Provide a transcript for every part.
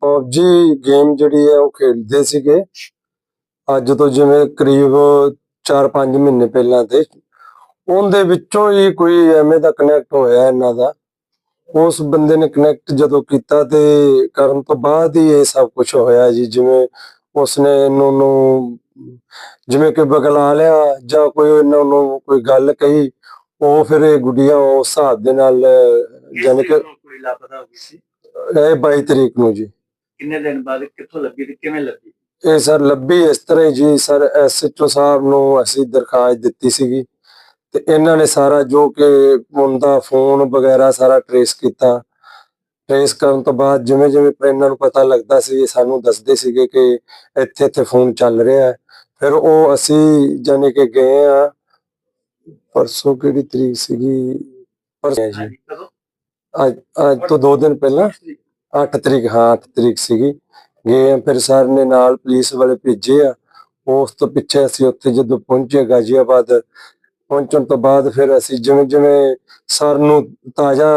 PUBG game ਜਿਹੜੀ ਹੈ ਉਹ ਖੇਡਦੇ ਸੀਗੇ। ਅੱਜ ਤੋਂ ਜਿਵੇਂ ਕਰੀਬ 4-5 ਮਹੀਨੇ ਪਹਿਲਾਂ ਤੇ। ਉਹਦੇ ਵਿੱਚੋਂ ਹੀ ਕੋਈ ਐਵੇਂ ਦਾ ਕਨੈਕਟ ਹੋਇਆ ਇਹਨਾਂ ਦਾ। ਉਸ ਬੰਦੇ ਨੇ ਕਨੈਕਟ ਜਦੋਂ ਕੀਤਾ ਤੇ ਕਰਨ ਤੋਂ ਬਾਅਦ ਹੀ ਇਹ ਸਭ ਕੁਝ ਹੋਇਆ ਜੀ। ਜਿਵੇਂ ਉਸਨੇ ਇਹਨੂੰ ਨੂੰ ਜਿਵੇਂ ਕਿ ਬਗਲਾ ਲਿਆ ਜਾਂ ਕੋਈ ਇਹਨਾਂ ਨੂੰ ਕੋਈ ਗੱਲ ਕਹੀ ਉਹ ਫਿਰ ਇਹ ਗੁੱਡੀਆਂ ਉਸ ਹਿਸਾਬ ਦੇ ਨਾਲ ਜਾਣੀ ਕਿ ਕੁੜੀ ਲਾਪਤਾ ਹੋ ਗਈ ਸੀ ਇਹ 22 ਤਰੀਕ ਨੂੰ ਜੀ। ਕਿੰਨੇ ਦਿਨ ਬਾਅਦ ਕਿੱਥੋਂ ਲੱਗੀ ਤੇ ਕਿਵੇਂ ਲੱਗੀ ਇਹ ਸਰ ਲੱਭੀ ਇਸ ਤਰ੍ਹਾਂ ਹੀ ਜੀ ਸਰ ਐਸਐਚਓ ਸਾਹਿਬ ਨੂੰ ਅਸੀਂ ਦਰਖਾਸਤ ਦਿੱਤੀ ਸੀਗੀ। ਤੇ ਇਹਨਾਂ ਨੇ ਸਾਰਾ ਜੋ ਕਿ ਉਹਦਾ ਫੋਨ ਵਗੈਰਾ ਸਾਰਾ ਟਰੇਸ ਕੀਤਾ। ਟਰੇਸ ਕਰਨ ਤੋਂ ਬਾਅਦ ਜਿਵੇਂ ਜਿਵੇਂ ਇਹਨਾਂ ਨੂੰ ਪਤਾ ਲੱਗਦਾ ਸੀ ਇਹ ਸਾਨੂੰ ਦੱਸਦੇ ਸੀਗੇ ਕਿ ਇੱਥੇ ਇੱਥੇ ਫੋਨ ਚੱਲ ਰਿਹਾ। ਹੈ ਫਿਰ ਉਹ ਅਸੀਂ ਜਾਣੇ ਕਿ ਗਏ ਆ। ਪਰਸੋਂ ਕਿਹੜੀ ਤਰੀਕ ਸੀਗੀ? ਪਰਸੋਂ। ਜੀ ਅੱਜ ਅੱਜ ਤੋਂ 2 ਦਿਨ ਪਹਿਲਾਂ 8 ਤਰੀਕ, ਹਾਂ 8 ਤਰੀਕ ਸੀਗੀ। ਗਏ ਆ, ਫਿਰ ਸਰ ਨੇ ਨਾਲ ਪੁਲਿਸ ਵਾਲੇ ਭੇਜੇ ਆ। ਉਸ ਤੋਂ ਪਿੱਛੇ ਅਸੀਂ ਉੱਥੇ ਜਦੋਂ ਪਹੁੰਚੇ, ਗਾਜ਼ੀਆਬਾਦ, ਪਹੁੰਚਣ ਤੋਂ ਬਾਅਦ ਫਿਰ ਅਸੀਂ ਜਿਵੇਂ ਜਿਵੇਂ ਸਰ ਨੂੰ ਤਾਜ਼ਾ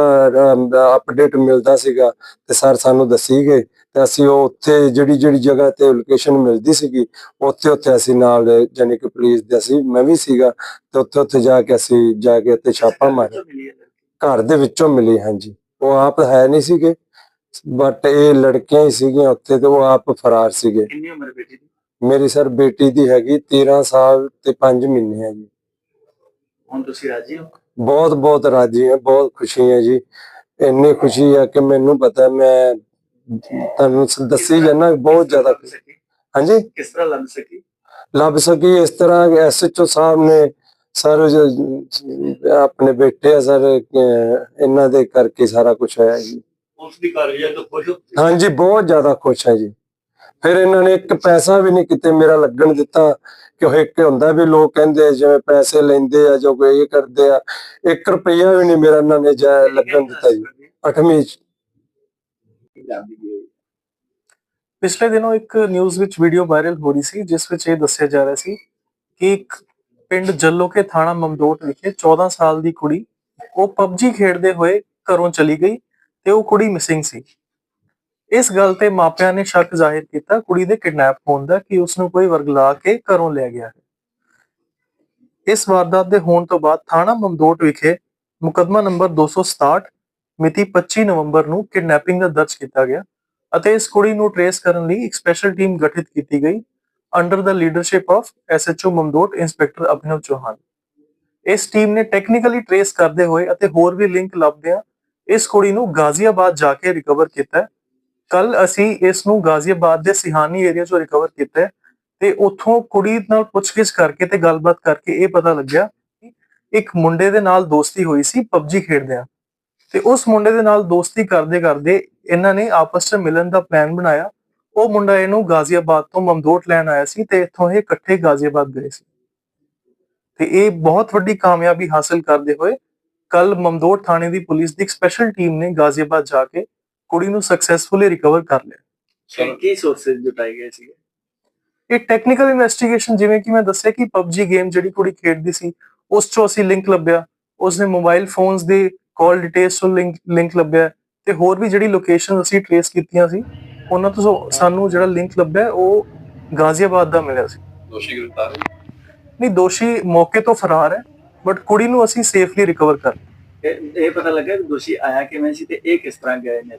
ਅਪਡੇਟ ਮਿਲਦਾ ਸੀਗਾ ਤੇ ਸਰ ਸਾਨੂੰ ਦੱਸੀ ਗਏ ਤੇ ਅਸੀਂ ਉਹ ਉੱਥੇ ਜਿਹੜੀ ਜਿਹੜੀ ਜਗ੍ਹਾ ਤੇ ਲੋਕੇਸ਼ਨ ਮਿਲਦੀ ਸੀਗੀ, ਉੱਥੇ ਉੱਥੇ ਅਸੀਂ ਨਾਲ ਜਾਣੀ ਕਿ ਪੁਲਿਸ ਦੇ ਅਸੀਂ, ਮੈਂ ਵੀ ਸੀਗਾ, ਤੇ ਉੱਥੇ ਉੱਥੇ ਜਾ ਕੇ ਅਸੀਂ ਜਾ ਕੇ ਉੱਥੇ ਛਾਪਾ ਮਾਰਿਆ। ਘਰ ਦੇ ਵਿੱਚੋਂ ਮਿਲੀ ਹਾਂਜੀ। ਉਹ ਆਪ ਹੈ ਨਹੀਂ ਸੀਗੇ ਬਟ ਇਹ ਲੜਕੀਆਂ ਹੀ ਸੀਗੀਆਂ ਉੱਥੇ ਤੇ ਉਹ ਆਪ ਫਰਾਰ ਸੀਗੇ। ਕਿੰਨੀ ਉਮਰ ਬੇਟੀ ਦੀ? ਮੇਰੀ ਸਰ ਬੇਟੀ ਦੀ ਹੈਗੀ 13 ਸਾਲ ਤੇ 5 ਮਹੀਨੇ ਹੈ ਜੀ। ਹੁਣ ਤੁਸੀਂ ਰਾਜੀ ਹੋ? ਬਹੁਤ ਬਹੁਤ ਰਾਜੀ ਹਾਂ ਬਹੁਤ ਖੁਸ਼ੀ ਹੈ ਜੀ। ਇੰਨੀ ਖੁਸ਼ੀ ਹੈ ਕਿ ਮੈਨੂੰ ਪਤਾ ਮੈਂ ਤੁਹਾਨੂੰ ਦੱਸੀ ਜਾਣਾ ਬਹੁਤ ਜ਼ਿਆਦਾ? ਹਾਂਜੀ? ਕਿਸ ਤਰ੍ਹਾਂ ਲੱਭ ਸਕੀ? ਲੱਭ ਸਕੀ ਇਸ ਤਰ੍ਹਾਂ ਐਸਐਚਓ ਸਾਹਿਬ ਨੇ ਸਰ ਜੋ- ਆਪਣੇ ਬੇਟੇ ਆ ਸਰ ਇਹਨਾਂ ਦੇ ਕਰਕੇ ਸਾਰਾ ਕੁਝ ਹੋਇਆ ਜੀ। ਉਸ ਦੀ ਕਾਰਵਾਈ ਤੋਂ ਖੁਸ਼ ਹੋ ਹਾਂਜੀ ਬਹੁਤ ਜ਼ਿਆਦਾ ਖੁਸ਼ ਹੈ ਜੀ। ਫਿਰ ਇਹਨਾਂ ਨੇ ਇੱਕ ਪੈਸਾ ਵੀ ਨਹੀਂ ਕਿਤੇ ਮੇਰਾ ਲੱਗਣ ਦਿੱਤਾ ਕਿ ਉਹ ਇੱਕ ਹੁੰਦਾ ਵੀ ਲੋਕ ਕਹਿੰਦੇ ਜਿਵੇਂ ਪੈਸੇ ਲੈਂਦੇ ਆ ਜੋ ਕੋਈ ਇਹ ਕਰਦੇ ਆ 1 ਰੁਪਈਆ ਵੀ ਨਹੀਂ ਮੇਰਾ ਇਹਨਾਂ ਨੇ ਜਾ ਲੱਗਣ ਦਿੱਤਾ ਜੀ ਅੱਠਵੀਂ ਚ। ਪਿਛਲੇ ਦਿਨੋਂ ਇੱਕ ਨਿਊਜ਼ ਵਿੱਚ ਵੀਡੀਓ ਵਾਇਰਲ ਹੋ ਰਹੀ ਸੀ ਜਿਸ ਵਿੱਚ ਇਹ ਦੱਸਿਆ ਜਾ ਰਿਹਾ ਸੀ ਕਿ ਇੱਕ ਪਿੰਡ ਜੱਲੋਕੇ ਥਾਣਾ ਮਮਦੋਟ ਵਿਖੇ 14 ਸਾਲ ਦੀ ਕੁੜੀ, ਉਹ ਪਬਜੀ ਖੇਡਦੇ ਹੋਏ ਘਰੋਂ ਚਲੀ ਗਈ ਤੇ ਉਹ ਕੁੜੀ ਮਿਸਿੰਗ ਸੀ। ਇਸ ਗੱਲ ਤੇ ਮਾਪਿਆਂ ਨੇ ਸ਼ੱਕ ਜ਼ਾਹਿਰ ਕੀਤਾ, ਕੁੜੀ ਦੇ ਕਿਡਨੈਪ ਹੋਣ ਦਾ ਕਿ ਉਸ ਨੂੰ ਕੋਈ ਵਰਗਲਾ ਕੇ ਘਰੋਂ ਲੈ ਗਿਆ ਹੈ। ਇਸ ਵਾਰਦਾਤ ਦੇ ਹੋਣ ਤੋਂ ਬਾਅਦ ਥਾਣਾ ਮਮਦੋਟ ਵਿਖੇ ਮੁਕੱਦਮਾ ਨੰਬਰ 267 ਮਿਤੀ 25 ਨਵੰਬਰ ਨੂੰ ਕਿਡਨੈਪਿੰਗ ਦਾ ਦਰਜ ਕੀਤਾ ਗਿਆ ਅਤੇ ਇਸ ਕੁੜੀ ਨੂੰ ਟਰੇਸ ਕਰਨ ਲਈ ਇੱਕ ਸਪੈਸ਼ਲ ਟੀਮ ਗਠਿਤ ਕੀਤੀ ਗਈ। Under the leadership of SHO Mamdot inspector Abhinav Chauhan ਇਸ ਟੀਮ ਨੇ ਟੈਕਨੀਕਲੀ ਟਰੇਸ ਕਰਦੇ ਹੋਏ ਅਤੇ ਹੋਰ ਵੀ ਲਿੰਕ ਲੱਭਦਿਆਂ ਇਸ ਕੁੜੀ ਨੂੰ ਗਾਜ਼ੀਆਬਾਦ ਜਾ ਕੇ ਰਿਕਵਰ ਕੀਤਾ ਕੱਲ ਅਸੀਂ ਇਸ ਨੂੰ ਗਾਜ਼ੀਆਬਾਦ ਦੇ ਸਿਹਾਨੀ ਏਰੀਆ ਚੋਂ ਰਿਕਵਰ ਕੀਤਾ ਹੈ ਤੇ ਉੱਥੋਂ ਕੁੜੀ ਨਾਲ ਪੁੱਛਗਿੱਛ ਕਰਕੇ ਤੇ ਗੱਲਬਾਤ ਕਰਕੇ ਇਹ ਪਤਾ ਲੱਗਿਆ ਇੱਕ ਮੁੰਡੇ ਦੇ ਨਾਲ ਦੋਸਤੀ ਹੋਈ ਸੀ ਪਬਜੀ ਖੇਡਦਿਆਂ। ਤੇ ਉਸ ਮੁੰਡੇ ਦੇ ਨਾਲ ਦੋਸਤੀ ਕਰਦੇ ਕਰਦੇ ਇਹਨਾਂ ਨੇ ਆਪਸ ਵਿੱਚ ਮਿਲਣ ਦਾ ਪਲਾਨ ਬਣਾਇਆ ਉਹ ਮੁੰਡਾ ਇਹਨੂੰ ਗਾਜ਼ੀਆਬਾਦ ਤੋਂ ਮਮਦੋਟ ਲੈਣ ਆਇਆ ਸੀ ਤੇ ਇੱਥੋਂ ਇਹ ਇਕੱਠੇ ਗਾਜ਼ੀਆਬਾਦ ਗਏ ਸੀ। ਤੇ ਇਹ ਬਹੁਤ ਵੱਡੀ ਕਾਮਯਾਬੀ ਹਾਸਲ ਕਰਦੇ ਹੋਏ ਕੱਲ ਮਮਦੋਟ ਥਾਣੇ ਦੀ ਪੁਲਿਸ ਦੀ ਇੱਕ ਸਪੈਸ਼ਲ ਟੀਮ ਨੇ ਗਾਜ਼ੀਆਬਾਦ ਜਾ ਕੇ ਕੁੜੀ ਨੂੰ ਸਕਸੈਸਫੁਲੀ ਰਿਕਵਰ ਕਰ ਲਿਆ। ਕੀ ਸੋਰਸਸ ਜੁਟਾਏ ਗਏ ਸੀ ਇਹ ਟੈਕਨੀਕਲ ਇਨਵੈਸਟੀਗੇਸ਼ਨ ਜਿਵੇਂ ਕਿ ਮੈਂ ਦੱਸਿਆ ਕਿ PUBG ਗੇਮ ਜਿਹੜੀ ਕੁੜੀ ਖੇਡਦੀ ਸੀ ਉਸ ਚੋਂ ਅਸੀਂ ਲਿੰਕ ਲੱਭਿਆ। ਉਸਨੇ ਮੋਬਾਈਲ ਫੋਨਸ ਦੇ ਕਾਲ ਡਿਟੇਲਸ ਤੋਂ ਲਿੰਕ ਲਿੰਕ ਲੱਭਿਆ। ਤੇ ਹੋਰ ਵੀ ਜਿਹੜੀ ਲੋਕੇਸ਼ਨ ਅਸੀਂ ਟ੍ਰੇਸ ਕੀਤੀਆਂ ਸੀ ਉਹਨਾਂ ਤੋਂ ਸਾਨੂੰ ਜਿਹੜਾ ਲਿੰਕ ਲੱਭਿਆ ਉਹ ਗਾਜ਼ੀਆਬਾਦ ਦਾ ਮਿਲਿਆ ਸੀ। ਦੋਸ਼ੀ ਗ੍ਰਿਫਤਾਰ ਨਹੀਂ ਦੋਸ਼ੀ ਮੌਕੇ ਤੋਂ ਫਰਾਰ ਹੈ ਬਟ ਕੁੜੀ ਨੂੰ ਅਸੀਂ ਸੇਫਲੀ ਰਿਕਵਰ ਕਰ ਲਿਆ। ਇਹ ਪਤਾ ਲੱਗਾ ਕਿ ਦੋਸ਼ੀ ਆਇਆ ਕਿਵੇਂ ਸੀ ਤੇ ਇਹ ਕਿਸ ਤਰ੍ਹਾਂ ਗਏ ਨੇ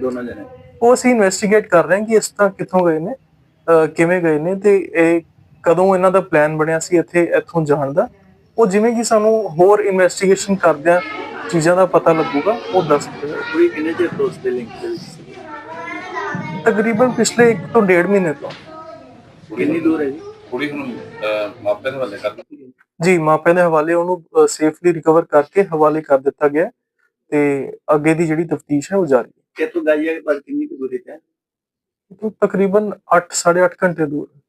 ਦੋਨੋਂ ਜਣੇ? ਉਹ ਅਸੀਂ ਇਨਵੈਸਟੀਗੇਟ ਕਰ ਰਹੇ ਹਾਂ ਕਿ ਇਸ ਤਰ੍ਹਾਂ ਕਿੱਥੋਂ ਗਏ ਨੇ ਕਿਵੇਂ ਗਏ ਨੇ ਤੇ ਇਹ ਕਦੋਂ ਇਹਨਾਂ ਦਾ ਪਲਾਨ ਬਣਿਆ ਸੀ ਇੱਥੇ ਇੱਥੋਂ ਜਾਣ ਦਾ। ਉਹ ਜਿਵੇਂ ਕਿ ਸਾਨੂੰ ਹੋਰ ਇਨਵੈਸਟੀਗੇਸ਼ਨ ਕਰਦਿਆਂ ਚੀਜ਼ਾਂ ਦਾ ਪਤਾ ਲੱਗੂਗਾ ਉਹ ਦੱਸ ਦੇਗਾ ਕੁੜੀ ਕਿੰਨੇ ਚਿਰ ਤੋਂ ਉਸ ਦੇ ਲਿੰਕ ਦੇ ਵਿੱਚ ਤਕਰੀਬਨ ਪਿਛਲੇ 1 ਤੋਂ 1.5 ਮਹੀਨੇ ਤੋਂ। ਕਿੰਨੀ ਦੂਰ ਹੈ ਜੀ? ਕੁੜੀ ਨੂੰ ਮਾਪਿਆਂ ਦੇ ਹਵਾਲੇ ਕਰਨਾ। ਜੀ ਮਾਪਿਆਂ ਦੇ ਹਵਾਲੇ ਉਹਨੂੰ ਸੇਫਲੀ ਰਿਕਵਰ ਕਰਕੇ ਹਵਾਲੇ ਕਰ ਦਿੱਤਾ ਗਿਆ ਤੇ ਅੱਗੇ ਦੀ ਜਿਹੜੀ ਤਫਤੀਸ਼ ਹੈ ਉਹ ਜਾਰੀ ਹੈ। ਕਿ ਤੂੰ ਗਾਈਆ ਪਰ ਕਿੰਨੀ ਕੁ ਦੂਰੀ ਤੇ ਹੈ? ਤਕਰੀਬਨ 8 8.5 ਘੰਟੇ ਦੂਰ ਹੈ।